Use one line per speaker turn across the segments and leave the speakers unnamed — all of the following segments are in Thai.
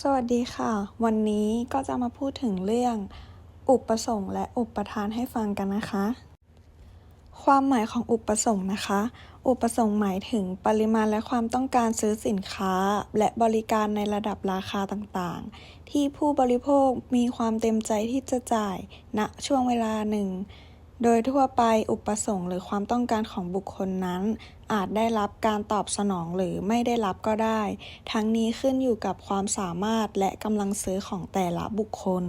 สวัสดีค่ะ วันนี้ก็จะมาพูดถึงเรื่อง อุปสงค์และอุปทานให้ฟังกันนะคะ ความหมายของอุปสงค์นะคะ อุปสงค์หมายถึงปริมาณและความต้องการซื้อสินค้า และบริการในระดับราคาต่างๆ ที่ผู้บริโภคมีความเต็มใจที่จะจ่ายณช่วงเวลาหนึ่ง โดยทั่วไปอุปสงค์หรือความต้องการของบุคคลนั้น อาจได้รับการตอบสนองหรือไม่ได้รับก็ได้ ทั้งนี้ขึ้นอยู่กับความสามารถและกำลังซื้อของแต่ละบุคคล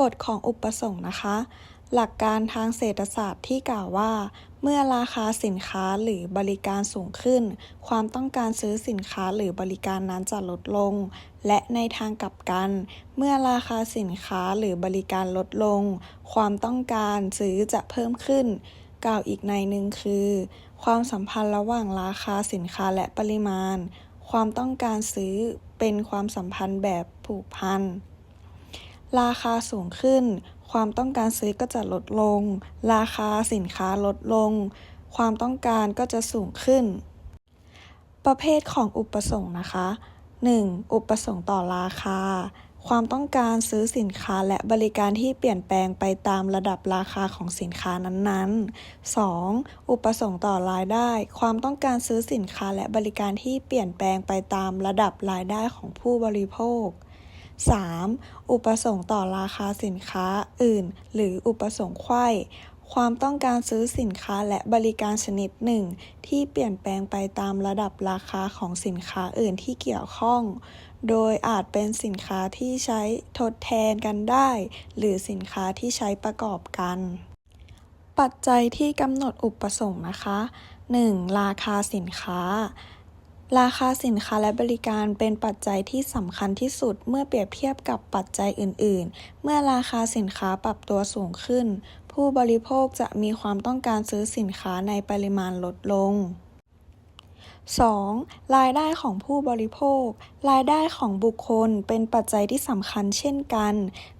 กฎของอุปสงค์นะคะ หลักการทางเศรษฐศาสตร์ที่กล่าวว่า เมื่อราคาสินค้าหรือบริการสูงขึ้น ความต้องการซื้อสินค้าหรือบริการนั้นจะลดลง และในทางกลับกัน เมื่อราคาสินค้าหรือบริการลดลง ความต้องการซื้อจะเพิ่มขึ้น กล่าวอีกในหนึ่งคือ ความสัมพันธ์ระหว่างราคาสินค้าและปริมาณ ความต้องการซื้อเป็นความสัมพันธ์แบบผูกพันราคาสูงขึ้น ความต้องการซื้อก็จะลดลง ราคาสินค้าลดลง ความต้องการก็จะสูงขึ้น ประเภทของอุปสงค์นะคะ 1. อุปสงค์ต่อราคา ความต้องการซื้อสินค้าและบริการที่เปลี่ยนแปลงไปตามระดับราคาของสินค้านั้นๆ 2. อุปสงค์ต่อรายได้ ความต้องการซื้อสินค้าและบริการที่เปลี่ยนแปลงไปตามระดับรายได้ของผู้บริโภค 3. อุปสงค์ต่อราคาสินค้าอื่น หรืออุปสงค์ไขว้ความต้องการซื้อสินค้าและบริการชนิดหนึ่ง ที่เปลี่ยนแปลงไปตามระดับราคาของสินค้าอื่นที่เกี่ยวข้อง โดยอาจเป็นสินค้าที่ใช้ทดแทนกันได้ หรือสินค้าที่ใช้ประกอบกัน ปัจจัยที่กำหนดอุปสงค์นะคะ 1. ราคาสินค้า ราคาสินค้าและบริการเป็นปัจจัยที่สำคัญที่สุดเมื่อเปรียบเทียบกับปัจจัยอื่น ๆ เมื่อราคาสินค้าปรับตัวสูงขึ้น ผู้บริโภคจะมีความต้องการซื้อสินค้าในปริมาณลดลง 2. รายได้ของผู้บริโภค รายได้ของบุคคลเป็นปัจจัยที่สำคัญเช่นกัน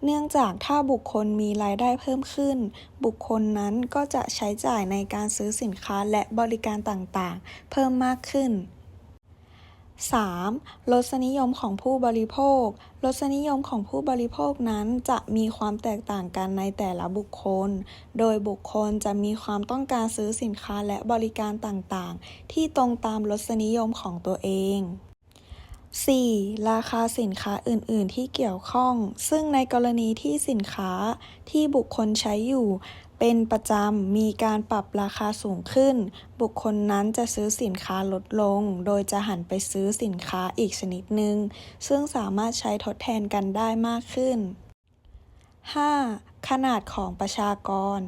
เนื่องจากถ้าบุคคลมีรายได้เพิ่มขึ้น บุคคลนั้นก็จะใช้จ่ายในการซื้อสินค้าและบริการต่าง ๆ เพิ่มมากขึ้น 3. รสนิยมของผู้บริโภค รสนิยมของผู้บริโภคนั้นจะมีความแตกต่างกันในแต่ละบุคคล โดยบุคคลจะมีความต้องการซื้อสินค้าและบริการต่างๆ ที่ตรงตามรสนิยมของตัวเอง 4. ราคาสินค้าอื่น ๆ ที่เกี่ยวข้อง ซึ่งในกรณีที่สินค้าที่บุคคลใช้อยู่ เป็นประจำมีการปรับราคาสูงขึ้น บุคคลนั้นจะซื้อสินค้าลดลง โดยจะหันไปซื้อสินค้าอีกชนิดหนึ่งซึ่งสามารถใช้ทดแทนกันได้มากขึ้น 5. ขนาดของประชากร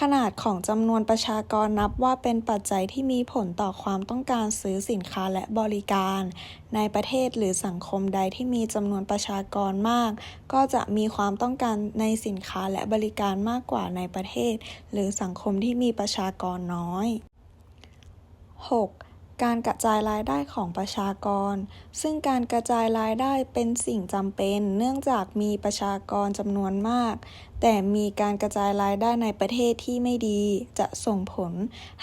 ขนาดของจำนวนประชากรนับว่าเป็นปัจจัยที่มีผลต่อความต้องการซื้อสินค้าและบริการ ในประเทศหรือสังคมใดที่มีจำนวนประชากรมาก ก็จะมีความต้องการในสินค้าและบริการมากกว่าในประเทศ หรือสังคมที่มีประชากรน้อย 6. การกระจายรายได้ของประชากร ซึ่งการกระจายรายได้เป็นสิ่งจำเป็น เนื่องจากมีประชากรจำนวนมาก แต่มีการกระจายรายได้ในประเทศที่ไม่ดี จะส่งผล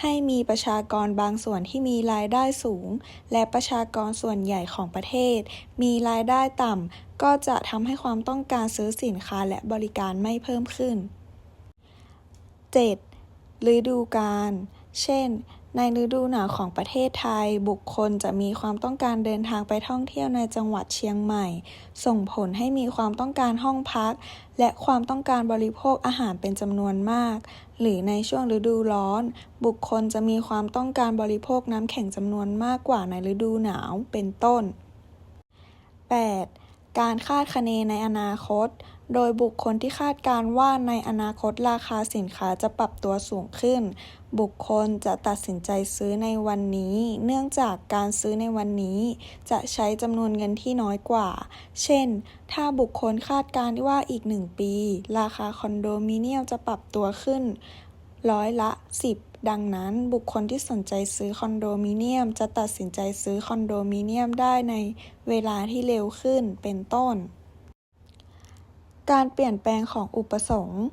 ให้มีประชากรบางส่วนที่มีรายได้สูง และประชากรส่วนใหญ่ของประเทศ มีรายได้ต่ำ ก็จะทำให้ความต้องการซื้อสินค้าและบริการไม่เพิ่มขึ้น 7. ฤดูกาล เช่น ในฤดูหนาวของประเทศไทย บุคคลจะมีความต้องการเดินทางไปท่องเที่ยวในจังหวัดเชียงใหม่ ส่งผลให้มีความต้องการห้องพัก และความต้องการบริโภคอาหารเป็นจำนวนมาก หรือในช่วงฤดูร้อน บุคคลจะมีความต้องการบริโภคน้ำแข็งจำนวนมากกว่าในฤดูหนาวเป็นต้น 8. การคาดคะเนในอนาคต โดยบุคคลที่คาดการว่าในอนาคตราคาสินค้าจะปรับตัวสูงขึ้น บุคคลจะตัดสินใจซื้อในวันนี้ เนื่องจากการซื้อในวันนี้ จะใช้จำนวนเงินที่น้อยกว่า เช่น ถ้าบุคคลคาดการว่าอีกหนึ่งปี ราคาคอนโดมิเนียมจะปรับตัวขึ้นร้อยละ 10ดังนั้นบุคคลที่สนใจซื้อคอนโดมิเนียมจะตัดสินใจซื้อคอนโดมิเนียมได้ในเวลาที่เร็วขึ้นเป็นต้น การเปลี่ยนแปลงของอุปสงค์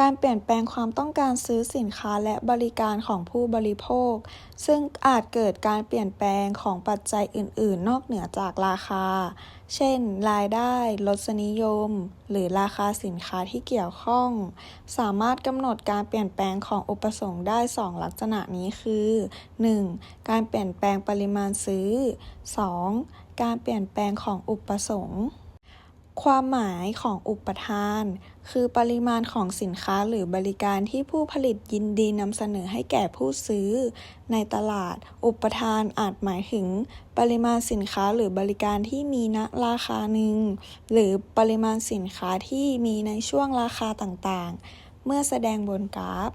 การเปลี่ยนแปลงความต้องการซื้อสินค้าและบริการของผู้บริโภค ซึ่งอาจเกิดการเปลี่ยนแปลงของปัจจัยอื่น ๆ นอกเหนือจากราคา เช่น รายได้ รสนิยม หรือราคาสินค้าที่เกี่ยวข้อง สามารถกำหนดการเปลี่ยนแปลงของอุปสงค์ได้ 2 ลักษณะนี้คือ 1. การเปลี่ยนแปลงปริมาณซื้อ 2. การเปลี่ยนแปลงของอุปสงค์ ความหมายของอุปทาน คือปริมาณของสินค้าหรือบริการที่ผู้ผลิตยินดีนำเสนอให้แก่ผู้ซื้อ ในตลาด อุปทานอาจหมายถึง ปริมาณสินค้าหรือบริการที่มีณราคาหนึ่ง หรือปริมาณสินค้าที่มีในช่วงราคาต่างๆ เมื่อแสดงบนกราฟ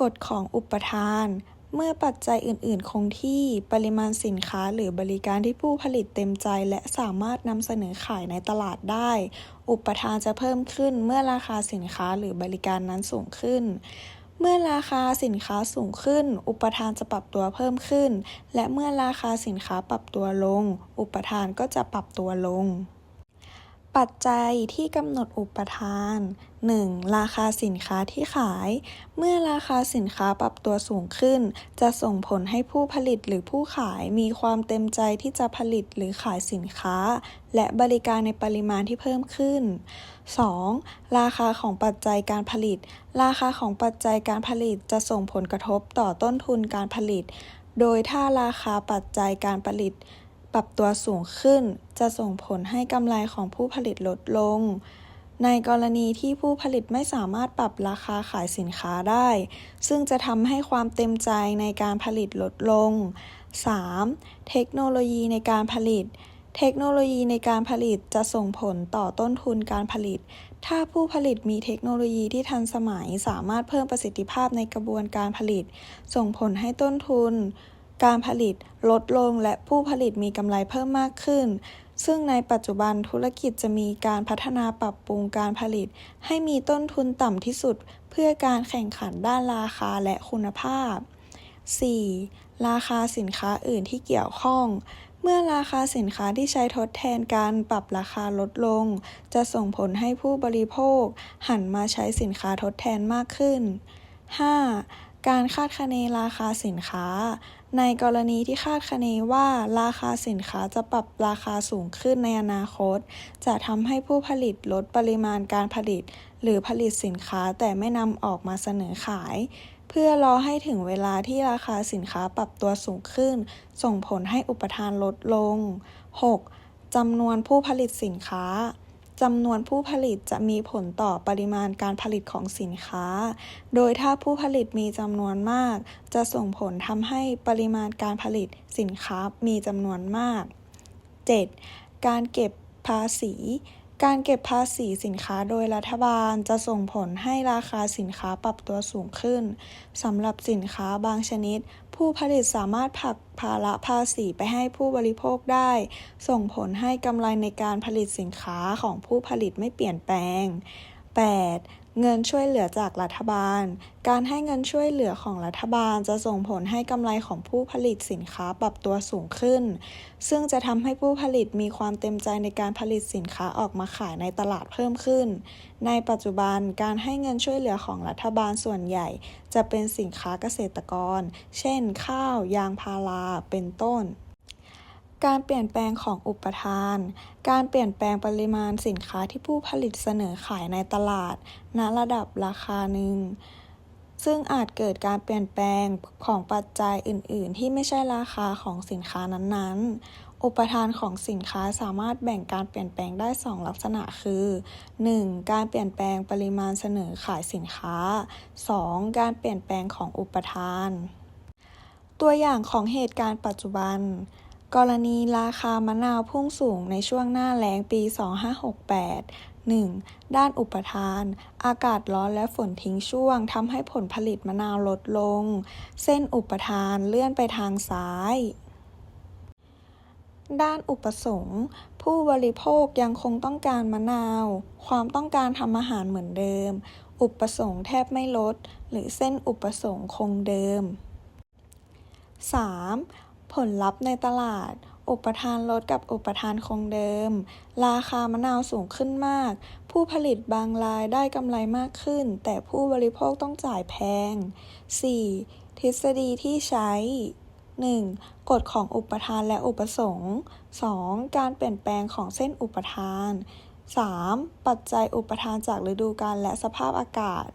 กฎของอุปทาน เมื่อปัจจัยอื่น ๆ คงที่ ปริมาณสินค้าหรือบริการที่ผู้ผลิตเต็มใจ และสามารถนำเสนอขายในตลาดได้ อุปทานจะเพิ่มขึ้นเมื่อราคาสินค้าหรือบริการนั้นสูงขึ้น เมื่อราคาสินค้าสูงขึ้น อุปทานจะปรับตัวเพิ่มขึ้น และเมื่อราคาสินค้าปรับตัวลง อุปทานก็จะปรับตัวลง ปัจจัยที่กำหนดอุปทาน 1. ราคาสินค้าที่ขาย เมื่อราคาสินค้าปรับตัวสูงขึ้น จะส่งผลให้ผู้ผลิตหรือผู้ขายมีความเต็มใจที่จะผลิตหรือขายสินค้า และบริการในปริมาณที่เพิ่มขึ้น 2. ราคาของปัจจัยการผลิต ราคาของปัจจัยการผลิตจะส่งผลกระทบต่อต้นทุนการผลิต โดยถ้าราคาปัจจัยการผลิต ปรับตัวสูงขึ้น จะส่งผลให้กำไรของผู้ผลิตลดลง ในกรณีที่ผู้ผลิตไม่สามารถปรับราคาขายสินค้าได้ ซึ่งจะทำให้ความเต็มใจในการผลิตลดลง 3. เทคโนโลยีในการผลิต เทคโนโลยีในการผลิตจะส่งผลต่อต้นทุนการผลิต ถ้าผู้ผลิตมีเทคโนโลยีที่ทันสมัยสามารถเพิ่มประสิทธิภาพในกระบวนการผลิต ส่งผลให้ต้นทุน การผลิตลดลงและผู้ผลิตมีกำไรเพิ่มมากขึ้น ซึ่งในปัจจุบันธุรกิจจะมีการพัฒนาปรับปรุงการผลิต ให้มีต้นทุนต่ำที่สุด เพื่อการแข่งขันด้านราคาและคุณภาพ 4. ราคาสินค้าอื่นที่เกี่ยวข้อง เมื่อราคาสินค้าที่ใช้ทดแทนการปรับราคาลดลง จะส่งผลให้ผู้บริโภค หันมาใช้สินค้าทดแทนมากขึ้น 5. การคาดคะเนราคาสินค้า ในกรณีที่คาดคะเนว่าราคาสินค้าจะปรับราคาสูงขึ้นในอนาคต จะทำให้ผู้ผลิตลดปริมาณการผลิต หรือผลิตสินค้าแต่ไม่นำออกมาเสนอขาย เพื่อรอให้ถึงเวลาที่ราคาสินค้าปรับตัวสูงขึ้น ส่งผลให้อุปทานลดลง 6. จำนวนผู้ผลิตสินค้า จำนวนผู้ผลิตจะมีผลต่อปริมาณการผลิตของสินค้า โดยถ้าผู้ผลิตมีจำนวนมาก จะส่งผลทำให้ปริมาณการผลิตสินค้ามีจำนวนมาก 7. การเก็บภาษี การเก็บภาษีสินค้าโดยรัฐบาลจะส่งผลให้ราคาสินค้าปรับตัวสูงขึ้นสำหรับสินค้าบางชนิด ผู้ผลิตสามารถผลักภาระภาษีไปให้ผู้บริโภคได้ ส่งผลให้กำไรในการผลิตสินค้าของผู้ผลิตไม่เปลี่ยนแปลง 8. เงินช่วยเหลือจากรัฐบาล การให้เงินช่วยเหลือของรัฐบาลจะส่งผลให้กำไรของผู้ผลิตสินค้าปรับตัวสูงขึ้น ซึ่งจะทำให้ผู้ผลิตมีความเต็มใจในการผลิตสินค้าออกมาขายในตลาดเพิ่มขึ้น ในปัจจุบันการให้เงินช่วยเหลือของรัฐบาลส่วนใหญ่ จะเป็นสินค้าเกษตรกร เช่น ข้าว ยางพารา เป็นต้น การเปลี่ยนแปลงของอุปทาน การเปลี่ยนแปลงปริมาณสินค้าที่ผู้ผลิตเสนอขายในตลาด ณ ระดับราคาหนึ่ง ซึ่งอาจเกิดการเปลี่ยนแปลงของปัจจัยอื่น ๆ ที่ไม่ใช่ราคาของสินค้านั้น ๆ อุปทานของสินค้าสามารถแบ่งการเปลี่ยนแปลงได้ 2 ลักษณะคือ 1. การเปลี่ยนแปลงปริมาณเสนอขายสินค้า 2. การเปลี่ยนแปลงของอุปทาน ตัวอย่างของเหตุการณ์ปัจจุบัน กรณีราคามะนาวพุ่งสูงในช่วงหน้าแล้งปี 2568 1. ด้านอุปทาน อากาศร้อนและฝนทิ้งช่วงทำให้ผลผลิตมะนาวลดลง เส้นอุปทานเลื่อนไปทางซ้าย ด้านอุปสงค์ ผู้บริโภคยังคงต้องการมะนาว ความต้องการทำอาหารเหมือนเดิม อุปสงค์แทบไม่ลด หรือเส้นอุปสงค์คงเดิม 3. ผลลัพธ์ในตลาด อุปทานลดกับอุปทานคงเดิม ราคามะนาวสูงขึ้นมาก ผู้ผลิตบางรายได้กำไรมากขึ้น แต่ผู้บริโภคต้องจ่ายแพง 4. ทฤษฎีที่ใช้ 1. กฎของอุปทานและอุปสงค์ 2. การเปลี่ยนแปลงของเส้นอุปทาน 3. ปัจจัยอุปทานจากฤดูกาลและสภาพอากาศ